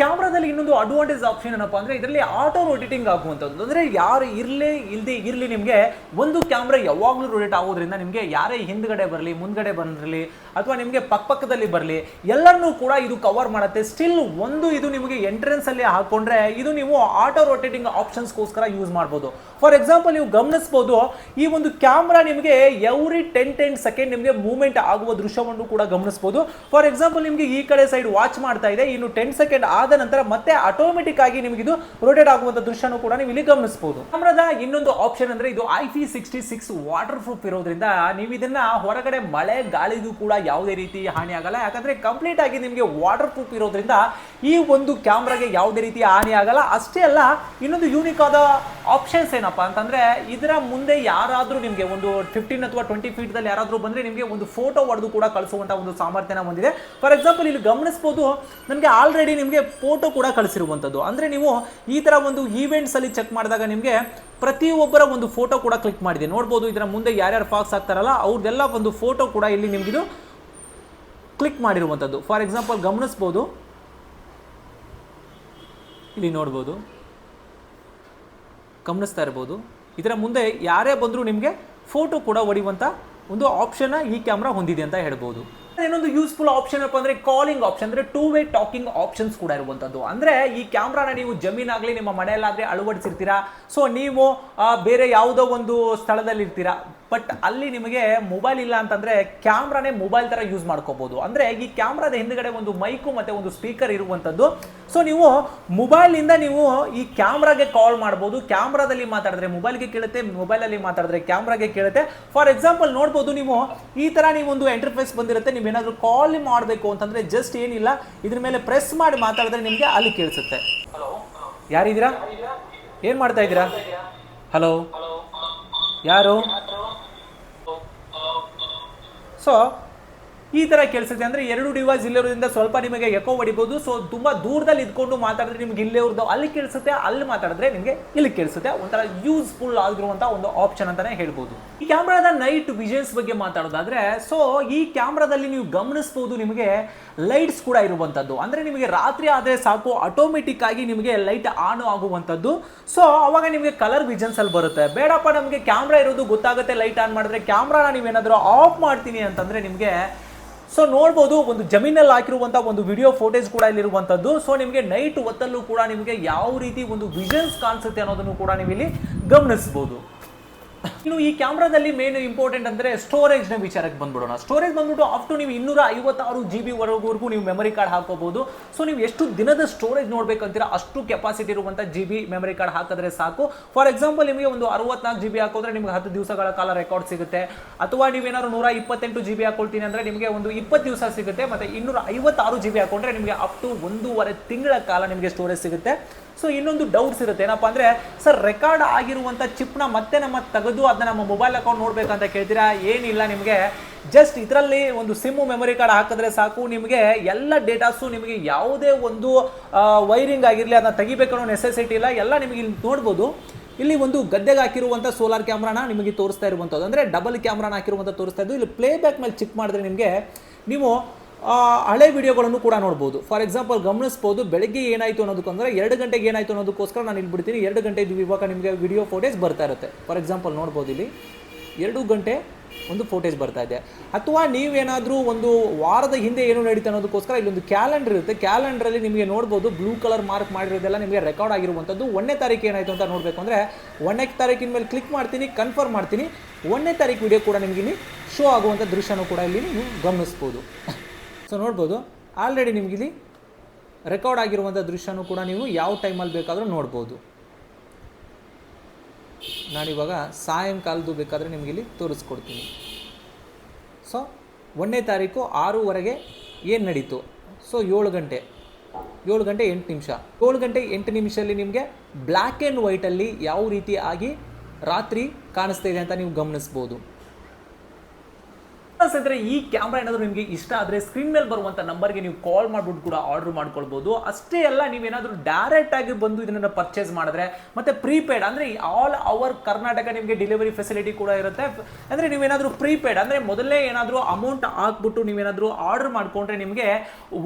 ಕ್ಯಾಮ್ರಾದಲ್ಲಿ ಇನ್ನೊಂದು ಅಡ್ವಾಂಟೇಜ್ ಆಪ್ಷನ್ ಏನಪ್ಪ ಅಂದ್ರೆ ಇದರಲ್ಲಿ ಆಟೋ ರೊಟೇಟಿಂಗ್ ಆಗುವಂಥದ್ದು. ಅಂದ್ರೆ ಯಾರು ಇರಲಿ ಇಲ್ಲದೆ ಇರಲಿ ನಿಮಗೆ ಒಂದು ಕ್ಯಾಮ್ರಾ ಯಾವಾಗಲೂ ರೊಟೇಟ್ ಆಗೋದ್ರಿಂದ ನಿಮಗೆ ಯಾರೇ ಹಿಂದ್ಗಡೆ ಬರಲಿ, ಮುಂದ್ಗಡೆ ಬಂದಿರಲಿ, ಅಥವಾ ನಿಮಗೆ ಪಕ್ಕಪಕ್ಕದಲ್ಲಿ ಬರಲಿ ಎಲ್ಲರನ್ನೂ ಕೂಡ ಇದು ಕವರ್ ಮಾಡುತ್ತೆ. ಸ್ಟಿಲ್ ಒಂದು ಇದು ನಿಮಗೆ ಎಂಟ್ರೆನ್ಸ್ ಅಲ್ಲಿ ಹಾಕೊಂಡ್ರೆ ಇದು ನೀವು ಆಟೋ ರೊಟೇಟಿಂಗ್ ಆಪ್ಷನ್ಸ್ಗೋಸ್ಕರ ಯೂಸ್ ಮಾಡ್ಬೋದು. ಫಾರ್ ಎಕ್ಸಾಂಪಲ್ ನೀವು ಗಮನಿಸ್ಬೋದು, ಈ ಒಂದು ಕ್ಯಾಮ್ರಾ ನಿಮಗೆ ಎವ್ರಿ ಟೆನ್ ಟೆನ್ ಸೆಕೆಂಡ್ ನಿಮಗೆ ಮೂವ್ಮೆಂಟ್ ಆಗುವ ದೃಶ್ಯವನ್ನು ಕೂಡ ಗಮನಿಸ್ಬೋದು. ಫಾರ್ ಎಕ್ಸಾಂಪಲ್ ನಿಮಗೆ ಈ ಕಡೆ ಸೈಡ್ ವಾಚ್ ಮಾಡ್ತಾ ಇದೆ, ಇನ್ನು ಟೆನ್ ಸೆಕೆಂಡ್ ಆದ ನಂತರ ಮತ್ತೆ ಆಟೋಮೆಟಿಕ್ ಆಗಿ ನಿಮಗೆ ಇದು ರೊಟೇಟ್ ಆಗುವಂತ ದೃಶ್ಯನೂ ಕೂಡ ನೀವು ಇಲ್ಲಿ ಗಮನಿಸಬಹುದು ಕ್ಯಾಮ್ರಾದ ಇನ್ನೊಂದು ಆಪ್ಷನ್ ಅಂದ್ರೆ ಇದು I P sixty six waterproof ಇರೋದ್ರಿಂದ ನೀವು ಇದನ್ನ ಹೊರಗಡೆ ಮಳೆ ಗಾಳಿಗೂ ಕೂಡ ಯಾವುದೇ ರೀತಿ ಹಾನಿ ಆಗಲ್ಲ. ಯಾಕಂದ್ರೆ ಕಂಪ್ಲೀಟ್ ಆಗಿ ನಿಮಗೆ ವಾಟರ್ ಪ್ರೂಫ್ ಇರೋದ್ರಿಂದ ಈ ಒಂದು ಕ್ಯಾಮ್ರಾಗೆ ಯಾವುದೇ ರೀತಿ ಹಾನಿ ಆಗಲ್ಲ. ಅಷ್ಟೇ ಅಲ್ಲ, ಇನ್ನೊಂದು ಯೂನಿಕ್ ಆದ ಆಪ್ಷನ್ಸ್ ಏನಪ್ಪ ಅಂತಂದ್ರೆ ಇದರ ಮುಂದೆ ಯಾರಾದ್ರೂ ನಿಮಗೆ ಒಂದು ಫಿಫ್ಟೀನ್ ಅಥವಾ ಟ್ವೆಂಟಿ ಫೀಟ್ ದಲ್ಲಿ ಯಾರಾದ್ರೂ ಬಂದ್ರೆ ನಿಮಗೆ ಒಂದು ಫೋಟೋ ಹೊಡೆದು ಕೂಡ ಕಳಿಸುವಂತ ಒಂದು ಸಾಮರ್ಥ್ಯನ ಹೊಂದಿದೆ. ಫಾರ್ ಎಕ್ಸಾಂಪಲ್ ಇಲ್ಲಿ ಗಮನಿಸಬಹುದು ನನಗೆ ಆಲ್ರೆಡಿ ನಿಮಗೆ ಫೋಟೋ ಕೂಡ ಕಳಿಸಿರುವಂಥದ್ದು ಅಂದರೆ ನೀವು ಈ ಥರ ಒಂದು ಈವೆಂಟ್ಸಲ್ಲಿ ಚೆಕ್ ಮಾಡಿದಾಗ ನಿಮಗೆ ಪ್ರತಿಯೊಬ್ಬರ ಒಂದು ಫೋಟೋ ಕೂಡ ಕ್ಲಿಕ್ ಮಾಡಿದೆ. ನೋಡ್ಬೋದು ಇದರ ಮುಂದೆ ಯಾರ್ಯಾರು ಫಾಕ್ಸ್ ಆಗ್ತಾರಲ್ಲ, ಅವ್ರದ್ದೆಲ್ಲ ಒಂದು ಫೋಟೋ ಕೂಡ ಇಲ್ಲಿ ನಿಮ್ಗಿದು ಕ್ಲಿಕ್ ಮಾಡಿರುವಂಥದ್ದು ಫಾರ್ ಎಕ್ಸಾಂಪಲ್ ಗಮನಿಸ್ಬೋದು. ಇಲ್ಲಿ ನೋಡ್ಬೋದು. ಗಮನಿಸ್ತಾ ಇರ್ಬೋದು. ಇದರ ಮುಂದೆ ಯಾರೇ ಬಂದರೂ ನಿಮಗೆ ಫೋಟೋ ಕೂಡ ಹೊಡೆಯುವಂಥ ಒಂದು ಆಪ್ಷನ್ನ ಈ ಕ್ಯಾಮ್ರಾ ಹೊಂದಿದೆ ಅಂತ ಹೇಳ್ಬೋದು. ಇನ್ನೊಂದು ಯೂಸ್ಫುಲ್ ಆಪ್ಷನ್ ಏನಪ್ಪ ಅಂದ್ರೆ ಕಾಲಿಂಗ್ ಆಪ್ಷನ್ ಅಂದ್ರೆ ಟೂ ವೇ ಟಾಕಿಂಗ್ ಆಪ್ಷನ್ಸ್ ಕೂಡ ಇರುವಂತದ್ದು. ಅಂದ್ರೆ ಈ ಕ್ಯಾಮ್ರಾನ ನೀವು ಜಮೀನಾಗ್ಲಿ, ನಿಮ್ಮ ಮನೆಯಲ್ಲಾದ್ರೆ ಅಳವಡಿಸಿರ್ತೀರಾ? ಸೊ ನೀವು ಬೇರೆ ಯಾವುದೋ ಒಂದು ಸ್ಥಳದಲ್ಲಿ ಇರ್ತೀರಾ ಬಟ್ ಅಲ್ಲಿ ನಿಮಗೆ ಮೊಬೈಲ್ ಇಲ್ಲ ಅಂತಂದ್ರೆ ಕ್ಯಾಮ್ರಾನೇ ಮೊಬೈಲ್ ತರ ಯೂಸ್ ಮಾಡ್ಕೋಬಹುದು ಅಂದ್ರೆ ಈ ಕ್ಯಾಮ್ರಾದ ಹಿಂದ್ಗಡೆ ಒಂದು ಮೈಕು ಮತ್ತೆ ಒಂದು ಸ್ಪೀಕರ್ ಇರುವಂತದ್ದು ಸೊ ನೀವು ಮೊಬೈಲ್ ಇಂದ ನೀವು ಈ ಕ್ಯಾಮ್ರಾಗೆ ಕಾಲ್ ಮಾಡಬಹುದು ಕ್ಯಾಮ್ರಾದಲ್ಲಿ ಮಾತಾಡಿದ್ರೆ ಮೊಬೈಲ್ಗೆ ಕೇಳುತ್ತೆ ಮೊಬೈಲ್ ಅಲ್ಲಿ ಮಾತಾಡಿದ್ರೆ ಕ್ಯಾಮ್ರಾಗೆ ಕೇಳುತ್ತೆ. ಫಾರ್ ಎಕ್ಸಾಂಪಲ್ ನೋಡ್ಬೋದು ನೀವು ಈ ತರ ನೀವು ಒಂದು ಎಂಟರ್ಫೇಸ್ ಬಂದಿರುತ್ತೆ. ನೀವು ಏನಾದರೂ ಕಾಲ್ ಮಾಡಬೇಕು ಅಂತಂದ್ರೆ ಜಸ್ಟ್ ಏನಿಲ್ಲ ಇದ್ರ ಮೇಲೆ ಪ್ರೆಸ್ ಮಾಡಿ ಮಾತಾಡಿದ್ರೆ ನಿಮಗೆ ಅಲ್ಲಿ ಕೇಳಿಸುತ್ತೆ. ಯಾರಿದ್ದೀರಾ? ಏನ್ ಮಾಡ್ತಾ ಇದ್ದೀರಾ? ಹಲೋ ಯಾರು? ಸೊ ಈ ತರ ಕೇಳಿಸುತ್ತೆ ಅಂದ್ರೆ ಎರಡು ಡಿವೈಸ್ ಇಲ್ಲಿರೋದ್ರಿಂದ ಸ್ವಲ್ಪ ನಿಮಗೆ ಎಕೋ ಹೊಡಿಬಹುದು ಸೊ ತುಂಬಾ ದೂರದಲ್ಲಿ ಇದ್ಕೊಂಡು ಮಾತಾಡಿದ್ರೆ ನಿಮ್ಗೆ ಇಲ್ಲೇ ಇರೋದು, ಅಲ್ಲಿ ಕೇಳಿಸುತ್ತೆ, ಅಲ್ಲಿ ಮಾತಾಡಿದ್ರೆ ನಿಮಗೆ ಇಲ್ಲಿ ಕೇಳಿಸುತ್ತೆ. ಒಂಥರ ಯೂಸ್ಫುಲ್ ಆಗಿರುವಂತ ಒಂದು ಆಪ್ಷನ್ ಅಂತಾನೆ ಹೇಳ್ಬೋದು. ಈ ಕ್ಯಾಮ್ರಾದ ನೈಟ್ ವಿಷನ್ಸ್ ಬಗ್ಗೆ ಮಾತಾಡೋದಾದ್ರೆ ಸೊ ಈ ಕ್ಯಾಮ್ರಾದಲ್ಲಿ ನೀವು ಗಮನಿಸಬಹುದು ನಿಮಗೆ ಲೈಟ್ಸ್ ಕೂಡ ಇರುವಂತದ್ದು. ಅಂದ್ರೆ ನಿಮಗೆ ರಾತ್ರಿ ಆದ್ರೆ ಸಾಕು ಆಟೋಮೆಟಿಕ್ ಆಗಿ ನಿಮಗೆ ಲೈಟ್ ಆನ್ ಆಗುವಂತದ್ದು. ಸೊ ಅವಾಗ ನಿಮಗೆ ಕಲರ್ ವಿಷನ್ಸ್ ಅಲ್ಲಿ ಬರುತ್ತೆ. ಬೇಡಪ್ಪ, ನಮಗೆ ಕ್ಯಾಮ್ರಾ ಇರೋದು ಗೊತ್ತಾಗುತ್ತೆ ಲೈಟ್ ಆನ್ ಮಾಡಿದ್ರೆ ಕ್ಯಾಮ್ರಾನ ನೀವೇನಾದರೂ ಆಫ್ ಮಾಡ್ತೀನಿ ಅಂತಂದ್ರೆ ನಿಮಗೆ ಸೊ ನೋಡ್ಬೋದು, ಒಂದು ಜಮೀನಲ್ಲಿ ಹಾಕಿರುವಂಥ ಒಂದು ವಿಡಿಯೋ ಫೋಟೇಜ್ ಕೂಡ ಇಲ್ಲಿರುವಂಥದ್ದು ಸೊ ನಿಮಗೆ ನೈಟ್ ಹೊತ್ತಲ್ಲೂ ಕೂಡ ನಿಮಗೆ ಯಾವ ರೀತಿ ಒಂದು ವಿಷನ್ಸ್ ಕಾಣಿಸುತ್ತೆ ಅನ್ನೋದನ್ನು ಕೂಡ ನೀವು ಇಲ್ಲಿ ಗಮನಿಸ್ಬೋದು. ಇನ್ನು ಈ ಕ್ಯಾಮ್ರಾದಲ್ಲಿ ಮೇನ್ ಇಂಪಾರ್ಟೆಂಟ್ ಅಂದ್ರೆ ಸ್ಟೋರೇಜ್ನ ವಿಚಾರಕ್ಕೆ ಬಂದ್ಬಿಡೋಣ. ಸ್ಟೋರೇಜ್ ಬಂದ್ಬಿಟ್ಟು ಅಪ್ ಟು ನೀವು ಇನ್ನೂರ ಐವತ್ತಾರು ಜಿ ಬಿ ವರೆಗೂ ನೀವು ಮೆಮರಿ ಕಾರ್ಡ್ ಹಾಕೋಬಹುದು ಸೊ ನೀವು ಎಷ್ಟು ದಿನದ ಸ್ಟೋರೇಜ್ ನೋಡ್ಬೇಕಂತೀರಾ ಅಷ್ಟು ಕೆಪಾಸಿಟಿ ಇರುವಂತ ಜಿ ಬಿ ಮೆಮರಿ ಕಾರ್ಡ್ ಹಾಕಿದ್ರೆ ಸಾಕು. ಫಾರ್ ಎಕ್ಸಾಂಪಲ್ ನಿಮಗೆ ಒಂದು ಅರವತ್ನಾಲ್ಕು ಜಿ ಬಿ ಹಾಕೋದ್ರೆ ನಿಮಗೆ ಹತ್ತು ದಿವಸಗಳ ಕಾಲ ರೆಕಾರ್ಡ್ ಸಿಗುತ್ತೆ. ಅಥವಾ ನೀವೇನಾದ್ರು ನೂರ ಇಪ್ಪತ್ತೆಂಟು ಜಿ ಬಿ ಹಾಕೊಳ್ತೀನಿ ಅಂದ್ರೆ ನಿಮಗೆ ಒಂದು ಇಪ್ಪತ್ತು ದಿವಸ ಸಿಗುತ್ತೆ. ಮತ್ತೆ ಇನ್ನೂರ ಐವತ್ತಾರು ಜಿ ಬಿ ಹಾಕೊಂಡ್ರೆ ನಿಮಗೆ ಅಪ್ ಟು ಒಂದೂವರೆ ತಿಂಗಳ ಕಾಲ ನಿಮಗೆ ಸ್ಟೋರೇಜ್ ಸಿಗುತ್ತೆ. ಸೊ ಇನ್ನೊಂದು ಡೌಟ್ಸ್ ಇರುತ್ತೆ. ಏನಪ್ಪ ಅಂದ್ರೆ, ಸರ್ ರೆಕಾರ್ಡ್ ಆಗಿರುವಂತ ಚಿಪ್ನ ಮತ್ತೆ ನಮ್ಮ ತೆಗೆದು ಅದನ್ನ ನಮ್ಮ ಮೊಬೈಲ್ ಅಕೌಂಟ್ ನೋಡ್ಬೇಕಂತ ಕೇಳ್ತೀರಾ? ಏನಿಲ್ಲ ನಿಮಗೆ. ಜಸ್ಟ್ ಇದರಲ್ಲಿ ಒಂದು ಸಿಮ್ಮು ಮೆಮೊರಿ ಕಾರ್ಡ್ ಹಾಕಿದ್ರೆ ಸಾಕು. ನಿಮಗೆ ಎಲ್ಲ ಡೇಟಾಸು ನಿಮಗೆ ಯಾವುದೇ ಒಂದು ವೈರಿಂಗ್ ಆಗಿರಲಿ, ಅದನ್ನ ತೆಗಿಬೇಕನ್ನೋ ನೆಸೆಸಿಟಿ ಇಲ್ಲ. ಎಲ್ಲ ನಿಮಗೆ ಇಲ್ಲಿ ನೋಡ್ಬೋದು. ಇಲ್ಲಿ ಒಂದು ಗದ್ದೆಗೆ ಹಾಕಿರುವಂಥ ಸೋಲಾರ್ ಕ್ಯಾಮ್ರಾನ ನಿಮಗೆ ತೋರಿಸ್ತಾ ಇರುವಂಥದ್ದು ಅಂದರೆ ಡಬಲ್ ಕ್ಯಾಮ್ರಾನ ಹಾಕಿರುವಂಥ ತೋರಿಸ್ತಾ ಇದ್ದು, ಇಲ್ಲಿ ಪ್ಲೇ ಬ್ಯಾಕ್ ಮೇಲೆ ಚಿಕ್ ಮಾಡಿದ್ರೆ ನಿಮಗೆ, ನೀವು ಹಳೆ ವಿಡಿಯೋಗಳನ್ನು ಕೂಡ ನೋಡ್ಬೋದು. ಫಾರ್ ಎಕ್ಸಾಂಪಲ್ ಗಮನಿಸ್ಬೋದು, ಬೆಳಗ್ಗೆ ಏನಾಯಿತು ಅನ್ನೋದಕ್ಕಂದ್ರೆ ಎರಡು ಗಂಟೆಗೆ ಏನಾಯಿತು ಅನ್ನೋದಕ್ಕೋಸ್ಕರ ನಾನು ಇಲ್ಲಿ ಬಿಡ್ತೀನಿ, ಎರಡು ಗಂಟೆ ಇವಾಗ ನಿಮಗೆ ವಿಡಿಯೋ ಫೋಟೇಜ್ ಬರ್ತಾ ಇರುತ್ತೆ. ಫಾರ್ ಎಕ್ಸಾಂಪಲ್ ನೋಡ್ಬೋದು ಇಲ್ಲಿ, ಎರಡು ಗಂಟೆ ಒಂದು ಫೋಟೇಜ್ ಬರ್ತಾ ಇದೆ. ಅಥವಾ ನೀವೇನಾದರೂ ಒಂದು ವಾರದ ಹಿಂದೆ ಏನು ನಡೀತು ಅನ್ನೋದಕ್ಕೋಸ್ಕರ ಇಲ್ಲೊಂದು ಕ್ಯಾಲೆಂಡರ್ ಇರುತ್ತೆ. ಕ್ಯಾಲೆಂಡ್ರಲ್ಲಿ ನಿಮಗೆ ನೋಡ್ಬೋದು ಬ್ಲೂ ಕಲರ್ ಮಾರ್ಕ್ ಮಾಡಿರೋದೆಲ್ಲ ನಿಮಗೆ ರೆಕಾರ್ಡ್ ಆಗಿರುವಂಥದ್ದು. ಒಂದನೇ ತಾರೀಕು ಏನಾಯಿತು ಅಂತ ನೋಡಬೇಕು ಅಂದರೆ, ಒಂದನೇ ತಾರೀಕಿನ ಮೇಲೆ ಕ್ಲಿಕ್ ಮಾಡ್ತೀನಿ ಕನ್ಫರ್ಮ್ ಮಾಡ್ತೀನಿ. ಒಂದನೇ ತಾರೀಕು ವಿಡಿಯೋ ಕೂಡ ನಿಮಗೆ ಶೋ ಆಗುವಂಥ ದೃಶ್ಯನೂ ಕೂಡ ಇಲ್ಲಿ ನೀವು ಗಮನಿಸ್ಬೋದು. ಸೊ ನೋಡ್ಬೋದು. ಆಲ್ರೆಡಿ ನಿಮಗಿಲ್ಲಿ ರೆಕಾರ್ಡ್ ಆಗಿರುವಂಥ ದೃಶ್ಯನೂ ಕೂಡ ನೀವು ಯಾವ ಟೈಮಲ್ಲಿ ಬೇಕಾದರೂ ನೋಡ್ಬೋದು. ನಾನಿವಾಗ ಸಾಯಂಕಾಲದ್ದು ಬೇಕಾದರೆ ನಿಮಗೆ ಇಲ್ಲಿ ತೋರಿಸ್ಕೊಡ್ತೀನಿ. ಸೊ ಒಂದನೇ ತಾರೀಕು ಆರೂವರೆಗೆ ಏನು ನಡೀತು? ಸೊ ಏಳು ಗಂಟೆ. ಏಳು ಗಂಟೆ ಎಂಟು ನಿಮಿಷ. ಏಳು ಗಂಟೆ ಎಂಟು ನಿಮಿಷದಲ್ಲಿ ನಿಮಗೆ ಬ್ಲ್ಯಾಕ್ ಆ್ಯಂಡ್ ವೈಟಲ್ಲಿ ಯಾವ ರೀತಿ ಆಗಿ ರಾತ್ರಿ ಕಾಣಿಸ್ತಾ ಇದೆ ಅಂತ ನೀವು ಗಮನಿಸ್ಬೋದು. ಸ್ನೇಹಿತರೆ ಈ ಕ್ಯಾಮ್ರಾ ಏನಾದರೂ ನಿಮಗೆ ಇಷ್ಟ ಆದರೆ ಸ್ಕ್ರೀನ್ ಮೇಲೆ ಬರುವಂಥ ನಂಬರ್ಗೆ ನೀವು ಕಾಲ್ ಮಾಡ್ಬಿಟ್ಟು ಕೂಡ ಆರ್ಡರ್ ಮಾಡ್ಕೊಳ್ಬೋದು. ಅಷ್ಟೇ ಅಲ್ಲ ನೀವೇನಾದರೂ ಡೈರೆಕ್ಟ್ ಆಗಿ ಬಂದು ಇದನ್ನ ಪರ್ಚೇಸ್ ಮಾಡಿದ್ರೆ, ಮತ್ತೆ ಪ್ರೀಪೇಯ್ಡ್ ಅಂದರೆ ಆಲ್ ಅವರ್ ಕರ್ನಾಟಕ ನಿಮಗೆ ಡೆಲಿವರಿ ಫೆಸಿಲಿಟಿ ಕೂಡ ಇರುತ್ತೆ. ಅಂದರೆ ನೀವೇನಾದರೂ ಪ್ರೀಪೇಯ್ಡ್ ಅಂದರೆ ಮೊದಲೇ ಏನಾದರೂ ಅಮೌಂಟ್ ಹಾಕ್ಬಿಟ್ಟು ನೀವೇನಾದರೂ ಆರ್ಡರ್ ಮಾಡ್ಕೊಂಡ್ರೆ ನಿಮಗೆ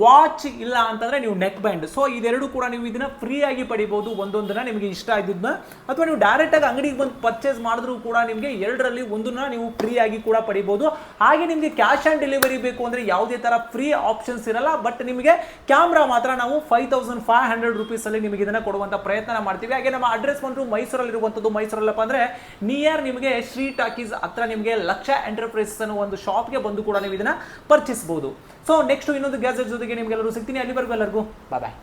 ವಾಚ್ ಇಲ್ಲ ಅಂತಂದ್ರೆ ನೀವು ನೆಕ್ ಬ್ಯಾಂಡ್ ಸೊ ಇದೆರಡು ಕೂಡ ನೀವು ಇದನ್ನ ಫ್ರೀ ಆಗಿ ಪಡಿಬಹುದು ಒಂದೊಂದನ್ನ ನಿಮಗೆ ಇಷ್ಟ ಆಗಿದ್ದನ್ನ ಅಥವಾ ನೀವು ಡೈರೆಕ್ಟ್ ಆಗಿ ಅಂಗಡಿಗೆ ಬಂದು ಪರ್ಚೇಸ್ ಮಾಡಿದ್ರೂ ಕೂಡ ನಿಮಗೆ ಎರಡರಲ್ಲಿ ಒಂದನ್ನ ನೀವು ಫ್ರೀ ಆಗಿ ಕೂಡ ಪಡಿಬೋದು. ಹಾಗೆ ನಿಮಗೆ ಕ್ಯಾಶ್ ಆನ್ ಡೆಲಿವರಿ ಬೇಕು ಅಂದರೆ ಯಾವುದೇ ಥರ ಫ್ರೀ ಆಪ್ಷನ್ಸ್ ಇರಲ್ಲ ಬಟ್ ನಿಮಗೆ ಕ್ಯಾಮ್ರಾ ಮಾತ್ರ ನಾವು ಫೈವ್ ತೌಸಂಡ್ ಫೈವ್ ಹಂಡ್ರೆಡ್ ರುಪೀಸಲ್ಲಿ ನಿಮಗೆ ಇದನ್ನು ಕೊಡುವಂಥ ಪ್ರಯತ್ನ ಮಾಡ್ತೀವಿ. ಹಾಗೆ ನಮ್ಮ ಅಡ್ರೆಸ್ ಬಂದು ಮೈಸೂರಲ್ಲಿರುವಂಥದ್ದು ಮೈಸೂರಲ್ಲಪ್ಪ ಅಂದರೆ ನಿಯರ್ ನಿಮಗೆ ಶ್ರೀ ಟಾಕೀಸ್ ಹತ್ರ ನಿಮಗೆ ಲಕ್ಷ ಎಂಟರ್ಪ್ರೈಸಸ್ ಅನ್ನೋ ಒಂದು ಶಾಪ್ಗೆ ಬಂದು ಕೂಡ ನೀವು ಇದನ್ನು ಪರ್ಚೇಸ್ಬೋದು ಸೊ ನೆಕ್ಸ್ಟ್ ಇನ್ನೊಂದು ಗ್ಯಾಜೆಟ್ ಜೊತೆಗೆ ನಿಮಗೆಲ್ಲರೂ ಸಿಗ್ತೀನಿ. ಅಲ್ಲಿವರೆಗೂ ಎಲ್ಲರಿಗೂ ಬಾಯ್